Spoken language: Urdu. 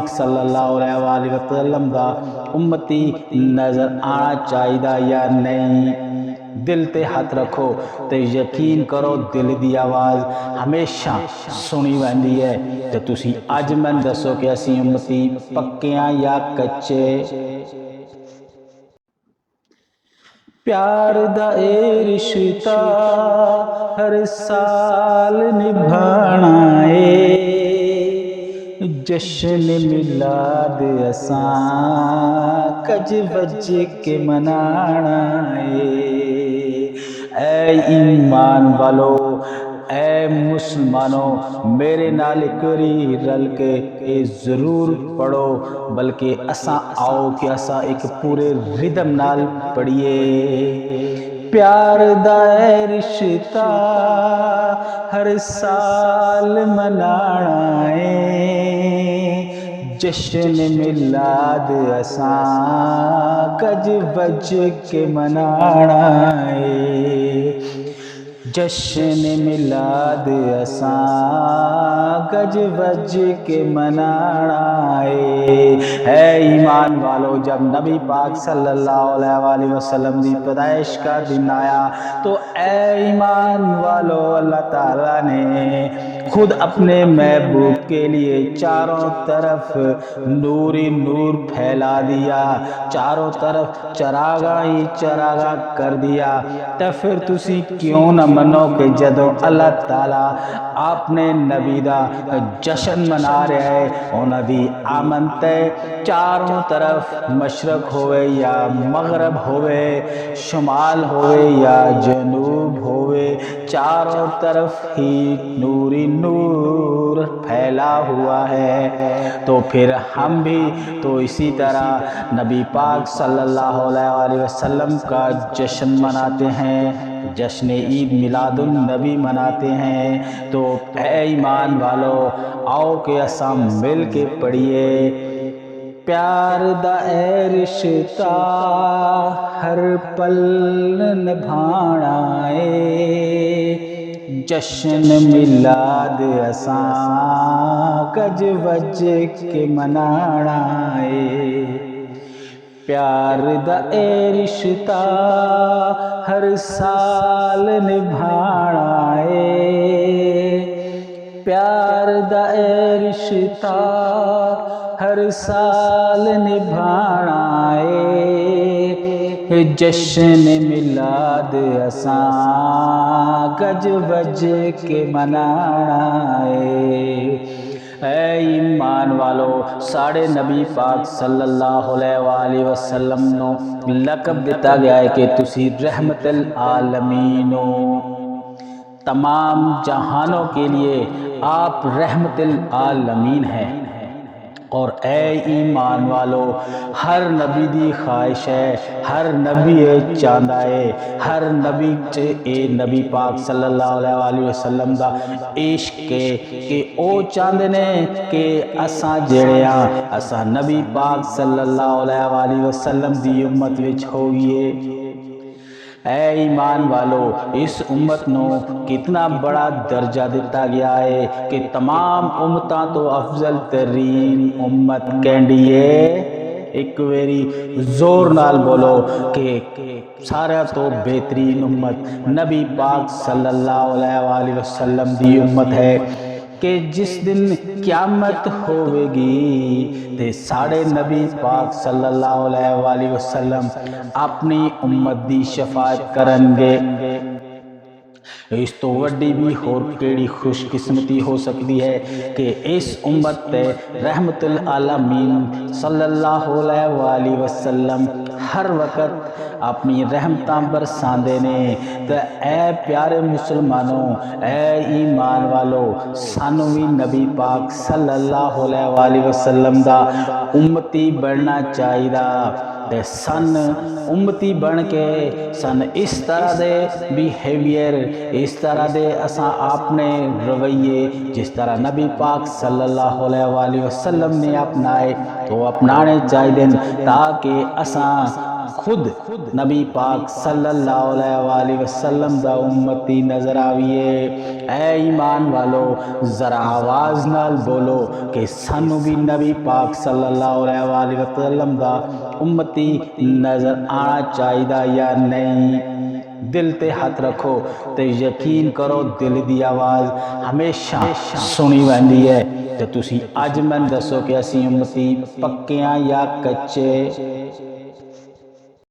پاک صلی اللہ علیہ وآلہ وسلم دا امتی نظر آنا چاہیدہ یا نہیں؟ دل تے ہاتھ رکھو تے یقین کرو دل دی آواز ہمیشہ سنی ویندی ہے۔ تے تسی اج میں دسو کہ اسی امتی پکیاں یا کچے؟ پیار دا اے رشتہ ہر سال نبھانا اے۔ جشن ملاد اساں، کج بج کے منانا اے اے ایمان والو، اے مسلمانوں میرے نال کری رل کے اے ضرور پڑھو، بلکہ اساں آؤ کہ اساں ایک پورے ردم نال پڑھیے۔ پیار دا اے رشتہ ہر سال منانا اے جشن ملاد اساں کج بج کے منانا اے جشن ملاد اساں گج بج کے منانا اے اے ایمان والو، جب نبی پاک صلی اللہ علیہ وآلہ وسلم دی پیدائش کا دن آیا، تو اے ایمان والو، اللہ تعالیٰ نے خود اپنے محبوب کے لیے چاروں طرف نوری نور پھیلا دیا، چاروں طرف چراغا ہی چراغا کر دیا۔ تو پھر تسی کیوں نہ منو کہ جدو اللہ تعالیٰ آپ نے نبی دا جشن منا رہے ہے انہاں دی آمن چاروں طرف مشرق ہوئے یا مغرب ہوئے، شمال ہوئے یا جنوب ہوئے چاروں طرف ہی نوری نور پھیلا ہوا ہے۔ تو پھر ہم بھی تو اسی طرح نبی پاک صلی اللہ علیہ وسلم کا جشن مناتے ہیں۔ جشن عید میلاد النبی مناتے ہیں۔ تو اے ایمان والو، آؤ کہ اساں مل کے پڑھیے۔ پیار دا اے رشتہ ہر پل نبھانا اے جشن میلاد اساں کج وج کے منانا اے پیار دا اے رشتہ ہر سال نبھانا اے پیار دا اے رشتہ ہر سال نبھانا جشن ملاد اساں گج بج کے منانا اے اے ایمان والو، ساڑھے نبی پاک صلی اللہ علیہ وآلہ وسلم نو لقب دیتا گیا ہے کہ تسی رحمت العالمین تمام جہانوں کے لیے آپ رحمت العالمین ہیں۔ اور اے ایمان والو، ہر نبی دی خواہش ہے، ہر نبی اے چاندہ ہے ہر نبی چے اے نبی پاک صلی اللہ علیہ وآلہ وسلم دا عشق کے کہ او چاندے نے کہ اساں جڑیاں اساں نبی پاک صلی اللہ علیہ وآلہ وسلم دی امت وچ ہوئیے اے ایمان والو، اس امت نو کتنا بڑا درجہ دیتا گیا ہے کہ تمام امتاں تو افضل ترین امت کینڈیے ایک ویری زور نال بولو کہ سارا تو بہترین امت نبی پاک صلی اللہ علیہ وآلہ وسلم دی امت ہے۔ کہ جس دن قیامت ہوئے گی تے ساڑھے نبی پاک صلی اللہ علیہ وآلہ وسلم اپنی امت دی شفاعت کرنگے اس تو وڈی بھی اور کیڑی خوش قسمتی ہو سکتی ہے کہ اس امت تے رحمت العالمین صلی اللہ علیہ وآلہ وسلم ہر وقت اپنی رحمتاں برساندے نے۔ تو اے پیارے مسلمانوں، اے ایمان والو، سانو بھی نبی پاک صلی اللہ علیہ وآلہ وسلم دا امتی بڑھنا چاہیدہ۔ تے سن امتی بن کے، سن اس طرح دے بیہیویئر اس طرح دے اساں اپنے رویے، جس طرح نبی پاک صلی اللہ علیہ وآلہ وسلم نے اپنائے۔ تو اپنانے چاہی تاکہ اساں خود نبی پاک صلی اللہ علیہ وآلہ وسلم دا امتی نظر آویے۔ اے ایمان والو، ذرا آواز نال بولو کہ سانو بھی نبی پاک صلی اللہ علیہ وآلہ وسلم دا امتی نظر آنا چاہیدہ یا نہیں۔ دل تے ہاتھ رکھو تے یقین کرو دل دی آواز ہمیشہ سنی ویندی ہے۔ تے تسی اج من دسو کہ اسی امتی پکیاں یا کچے